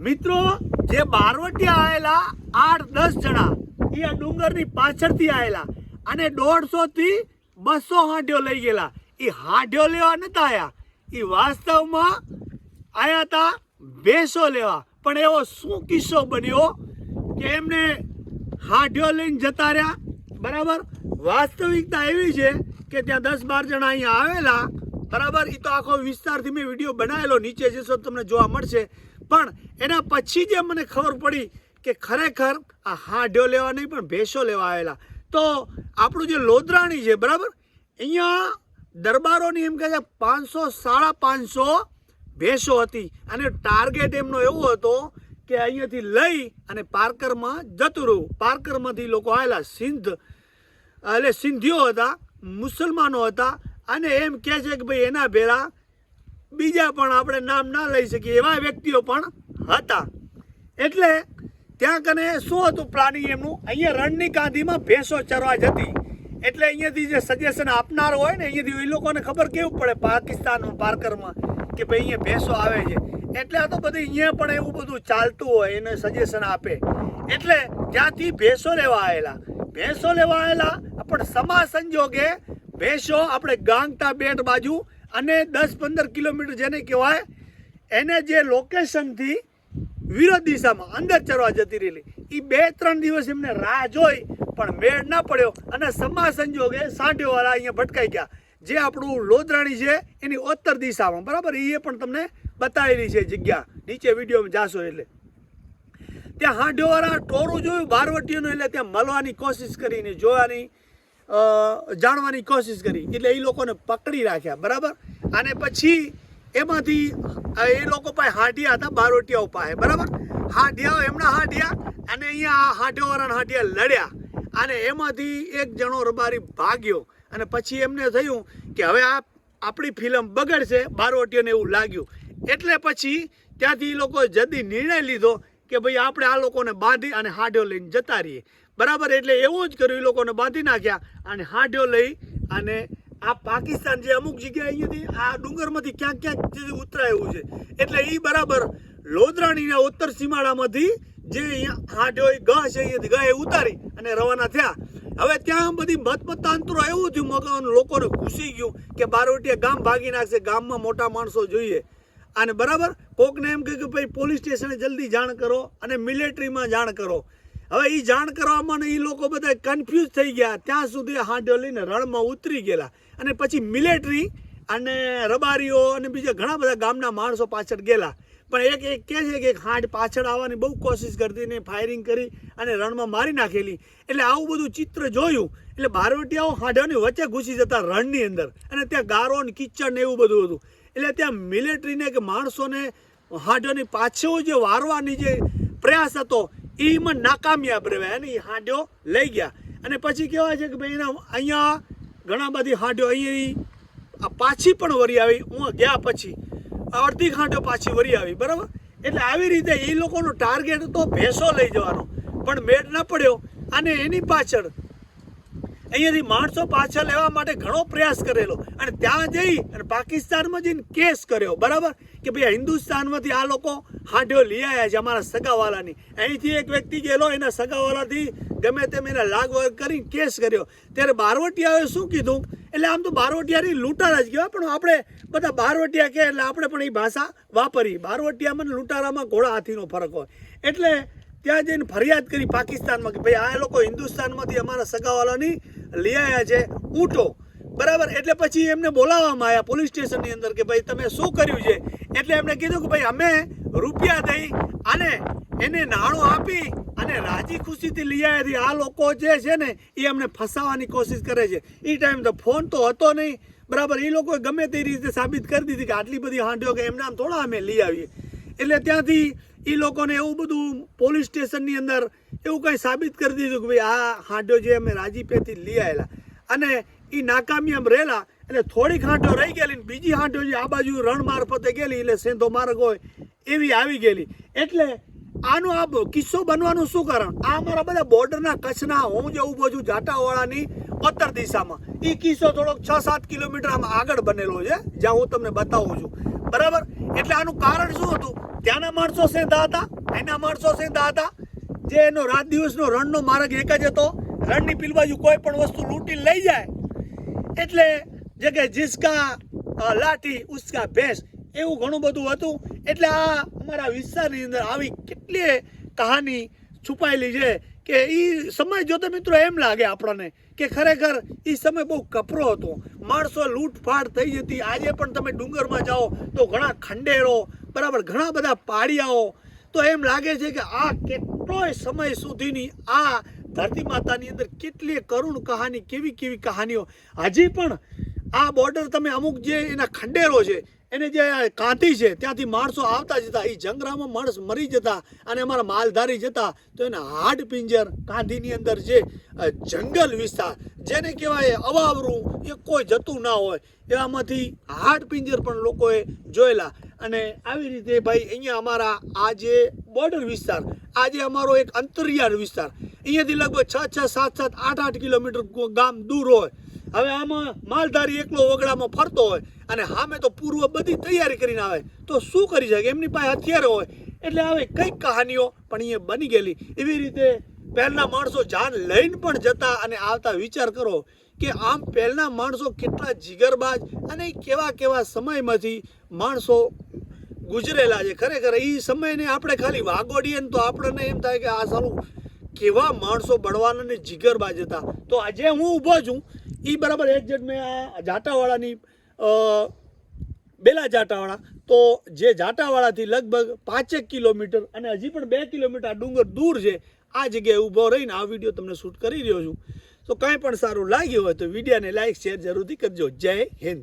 મિત્રો, જે બારવટીયા આવેલા આઠ દસ જણા, એ ડુંગરની પાછળથી આવેલા અને દોઢસો થી બસો હાંડ્યો લઈ ગયેલા. એ હાંડ્યો લેવા નતા આવ્યા એ વાસ્તવમાં આવ્યા હતા ભેંસો લેવા. પણ એવો શું કિસ્સો બન્યો કે એમને હાંડ્યો લઈને જતા રહ્યા? બરાબર? વાસ્તવિકતા એવી છે કે ત્યાં દસ બાર જણા અહીંયા આવેલા. બરાબર? એ તો આખો વિસ્તારથી મેં વીડિયો બનાવેલો. નીચે જશો તમને જોવા મળશે. પણ એના પછી જે મને ખબર પડી કે ખરેખર આ હાંડ્યો લેવા નહીં, પણ ભેંસો લેવા આવેલા. તો આપણું જે લોધરાણી છે, બરાબર? અહીંયા દરબારોની એમ કહે છે, પાંચસો સાડા પાંચસો ભેંસો હતી. અને ટાર્ગેટ એમનો એવો હતો કે અહીંયાથી લઈ અને પાર્કરમાં જતું રહ્યું. પાર્કરમાંથી લોકો આવેલા સિંધ, એટલે સિંધીઓ હતા, મુસલમાનો હતા. અને એમ કહે છે કે ભાઈ, એના ભેરા બીજા પણ આપણે નામ ના લઈ શકીએ, એવા વ્યક્તિઓ પણ હતા. એટલે ત્યાં કને શું હતું પ્લાનિંગ એમનું? અહીંયા રણની કાંધીમાં ભેંસો ચરવા જતી. એટલે અહીંયાથી જે સજેશન આપનાર હોય ને, અહીંયાથી એ લોકોને ખબર કેવું પડે પાકિસ્તાનમાં પાર્કરમાં કે ભાઈ અહીંયા ભેંસો આવે છે. એટલે આ તો બધી અહીંયા પણ એવું બધું ચાલતું હોય, એને સજેશન આપે. એટલે ત્યાંથી ભેંસો લેવા આવેલા, ભેંસો લેવા આવેલા, પણ સમા સંજોગે ભેંસો આપણે ગાંગતા બેટ બાજુ અને દસ પંદર કિલોમીટર જેને કહેવાય, એને જે લોકેશનથી વિરોધ દિશામાં અંદર ચરવા જતી રહેલી. એ બે ત્રણ દિવસ એમને રાહ જોઈ, પણ મેળ ના પડ્યો અને સમા સંજોગે સાંઢીવાળા અહીંયા ભટકાઈ ગયા. જે આપણું લોધરાણી છે, એની ઉત્તર દિશામાં, બરાબર? એ પણ તમને બતાવેલી છે જગ્યા. નીચે વિડીયોમાં જાશો એટલે. ત્યાં હાંઢોવાળા ટોરું જોયું, બારવટીઓનું એટલે ત્યાં મળવાની કોશિશ કરીને જોવાની. જાણવાની કોશિશ કરી. એટલે એ લોકોને પકડી રાખ્યા, બરાબર? અને પછી એમાંથી એ લોકો પાસે હાંડિયા હતા, બારોટિયાઓ પાસે, બરાબર? હાંડિયાઓ એમના હાંડિયા અને અહીંયા હાંઢિયાવાળાના હાંડિયા લડ્યા. અને એમાંથી એક જણો રબારી ભાગ્યો. અને પછી એમને થયું કે હવે આ આપણી ફિલ્મ બગડશે બારોટીઓને એવું લાગ્યું. એટલે પછી ત્યાંથી એ લોકોએ જલ્દી નિર્ણય લીધો કે ભાઈ આપણે આ લોકોને બાંધી અને હાંડ્યો લઈને જતા રહીએ. બરાબર? એટલે એવું જ કર્યું, એ લોકોને બાંધી નાખ્યા અને હાંડ્યો લઈ અને આ પાકિસ્તાન જે અમુક જગ્યાએ અહીંયાથી આ ડુંગરમાંથી ક્યાંક ક્યાંક જે ઉતરાય છે. એટલે એ બરાબર લોદરાણીના ઉત્તર સીમાડામાંથી જે અહીંયા હાંડ્યો, એ ગહ છે અહીંયાથી ગહ ઉતારી અને રવાના થયા. હવે ત્યાં બધી મતમતાંતરો એવું થયું, મગન, લોકોને ઘૂસી ગયું કે બારોટીએ ગામ ભાગી નાખશે, ગામમાં મોટા માણસો જોઈએ. અને બરાબર? કોકને એમ કહ્યું કે ભાઈ, પોલીસ સ્ટેશને જલ્દી જાણ કરો અને મિલિટરીમાં જાણ કરો. હવે એ જાણ કરવામાં એ લોકો બધા કન્ફ્યુઝ થઈ ગયા. ત્યાં સુધી હાંડો લઈને રણમાં ઉતરી ગયેલા. અને પછી મિલિટરી અને રબારીઓ અને બીજા ઘણા બધા ગામના માણસો પાછળ ગયેલા. પણ એક એક કહે છે કે એક હાંડ પાછળ આવવાની બહુ કોશિશ કરતી ને ફાયરિંગ કરી અને રણમાં મારી નાખેલી. એટલે આવું બધું ચિત્ર જોયું. એટલે બારવટીયાઓ હાંડોની વચ્ચે ઘૂસી જતા રણની અંદર. અને ત્યાં ગારો ને કિચડ ને એવું બધું હતું. એટલે ત્યાં મિલિટરીને કે માણસોને હાંડોની પાછળ જે વારવાની જે પ્રયાસ હતો એમાં નાકામયાબ રહેવાય અને એ હાડ્યો લઈ ગયા. અને પછી કહેવાય છે કે ભાઈ એના અહીંયા ઘણા બધી હાડ્યો અહીંયા આ પાછી પણ વરી આવી. હું ગયા પછી અડધી ખાંડો પાછી વરી આવી. બરાબર? એટલે આવી રીતે એ લોકોનો ટાર્ગેટ હતો ભેંસો લઈ જવાનો. પણ મેળ ન પડ્યો. અને એની પાછળ અહીંયાથી માણસો પાછા લેવા માટે ઘણો પ્રયાસ કરેલો. અને ત્યાં જઈ અને પાકિસ્તાનમાં જઈને કેસ કર્યો. બરાબર? કે ભાઈ હિન્દુસ્તાનમાંથી આ લોકો હાંઢ્યો લઈ આવ્યા છે અમારા સગાવાલાની. અહીંથી એક વ્યક્તિ ગયેલો, એના સગાવાલાથી ગમે તેમ એને લાગ કરીને કરી કેસ કર્યો. ત્યારે બારવટિયાએ શું કીધું? એટલે આમ તો બારવટિયાની લૂંટારા જ કહેવાય, પણ આપણે બધા બારવટિયા કહે એટલે આપણે પણ એ ભાષા વાપરી બારવટિયામાં લૂંટારામાં ઘોડા હાથીનો ફરક હોય. એટલે ત્યાં જઈને ફરિયાદ કરી પાકિસ્તાનમાં કે ભાઈ આ લોકો હિન્દુસ્તાનમાંથી અમારા સગાવાલાની લઈ આવ્યા છે, ઊંટો. બરાબર? એટલે પછી એમને બોલાવવામાં આવ્યા પોલીસ સ્ટેશનની અંદર કે ભાઈ તમે શું કર્યું છે? એટલે એમણે કીધું કે ભાઈ અમે રૂપિયા દઈ અને એને નાણું આપી અને રાજી ખુશીથી લઈ આવ્યા આ લોકો જે છે ને, એ અમને ફસાવાની કોશિશ કરે છે. એ ટાઈમ તો ફોન તો હતો નહીં. બરાબર? એ લોકોએ ગમે તે રીતે સાબિત કરી દીધી કે આટલી બધી હાંડ્યો કે એમના થોડા અમે લઈ આવીએ. એટલે ત્યાંથી એ લોકોને એવું બધું પોલીસ સ્ટેશનની અંદર એવું કંઈ સાબિત કરી દીધું કે ભાઈ આ હાંડો જે અમે રાજીપેથી લઈ આવેલા અને એ નાકામી એમ રહેલા, એટલે થોડીક હાંડો રહી ગયેલી બીજી હાંડો જે આ બાજુ રણ મારફતે ગયેલી, એટલે સેંધો માર્ગ હોય, એવી આવી ગયેલી. એટલે આનો આ કિસ્સો બનવાનું શું કારણ? આ અમારા બધા બોર્ડરના કચ્છના હું જે ઊભો છું, જાટાવાળાની ઉત્તર દિશામાં. એ કિસ્સો થોડોક છ સાત કિલોમીટર આમ આગળ બનેલો છે, જ્યાં હું તમને બતાવું છું. બરાબર? એટલે આનું કારણ શું હતું? ત્યાંના માણસો સેંધા હતા એના માણસો સેંધા હતા જે એનો રાત દિવસનો રણનો માર્ગ એક જ હતો રણની પીલબાજુ કોઈ પણ વસ્તુ લૂંટી લઈ જાય, એટલે જે કે જીસકા લાઠી, ઉસકા, ભેંસ, એવું ઘણું બધું હતું. એટલે આ અમારા વિસ્તારની અંદર આવી કેટલી કહાની છુપાયેલી છે કે એ સમય જોતા મિત્રો એમ લાગે આપણને કે ખરેખર એ સમય બહુ કપરો હતો. માણસો લૂંટફાટ થઈ જતી. આજે પણ તમે ડુંગરમાં જાઓ તો ઘણા ખંડેરો બરાબર ઘણા બધા પાડિયાઓ તો એમ લાગે છે કે આ કેટલોય સમય સુધીની આ ધરતી માતાની અંદર કેટલી કરુણ કહાની, કેવી કેવી કહાનીઓ. હજી પણ આ બોર્ડર તમે અમુક જે એના ખંડેરો છે, એને જે કાંધી છે, ત્યાંથી માણસો આવતા જતા એ જંગરામાં માણસ મરી જતા અને અમારા માલધારી જતા, તો એના હાડ પિંજર કાંધીની અંદર જે જંગલ વિસ્તાર, જેને કહેવાય અવાવરું, એ કોઈ જતું ના હોય. એવામાંથી હાડ પિંજર પણ લોકોએ જોયેલા. અને આવી રીતે ભાઈ અહીંયા અમારા આ જે બોર્ડર વિસ્તાર આજે અમારો એક અંતરિયાળ વિસ્તાર, અહીંયાથી લગભગ છ છ, સાત સાત, આઠ આઠ કિલોમીટર ગામ દૂર હોય. હવે આમાં માલધારી એકલો વગડામાં ફરતો હોય અને સામે તો પૂર્વ બધી તૈયારી કરીને આવે. તો શું કરી શકે? એમની પાસે હથિયારો હોય. એટલે હવે કંઈક કહાનીઓ પણ અહીંયા બની ગયેલી. એવી રીતે પહેલના માણસો જાન લઈને પણ જતા અને આવતા વિચાર કરો. કે આમ પહેલાં માણસો કેટલા જીગરબાજ અને કેવા કેવા સમયમાંથી માણસો ગુજરેલા છે. ખરેખર એ સમયને આપણે ખાલી વાગોડીએ તો આપણને એમ થાય કે આ સારું કેવા માણસો બળવાના ને જીગરબાજ હતા. તો આજે હું ઊભો છું. એ બરાબર એક્ઝેક્ટ મેં આ જાટાવાળાની બેલા જાટાવાળા. તો જે જાટાવાળાથી લગભગ પાંચેક કિલોમીટર અને હજી પણ બે કિલોમીટર ડુંગર દૂર છે, આ જગ્યાએ ઊભો રહીને આ વીડિયો તમને શૂટ કરી રહ્યો છું. તો કાંઈ પણ સારું લાગ્યું હોય તો વિડીયોને લાઈક શેર જરૂરથી કરજો. જય હિન્દ.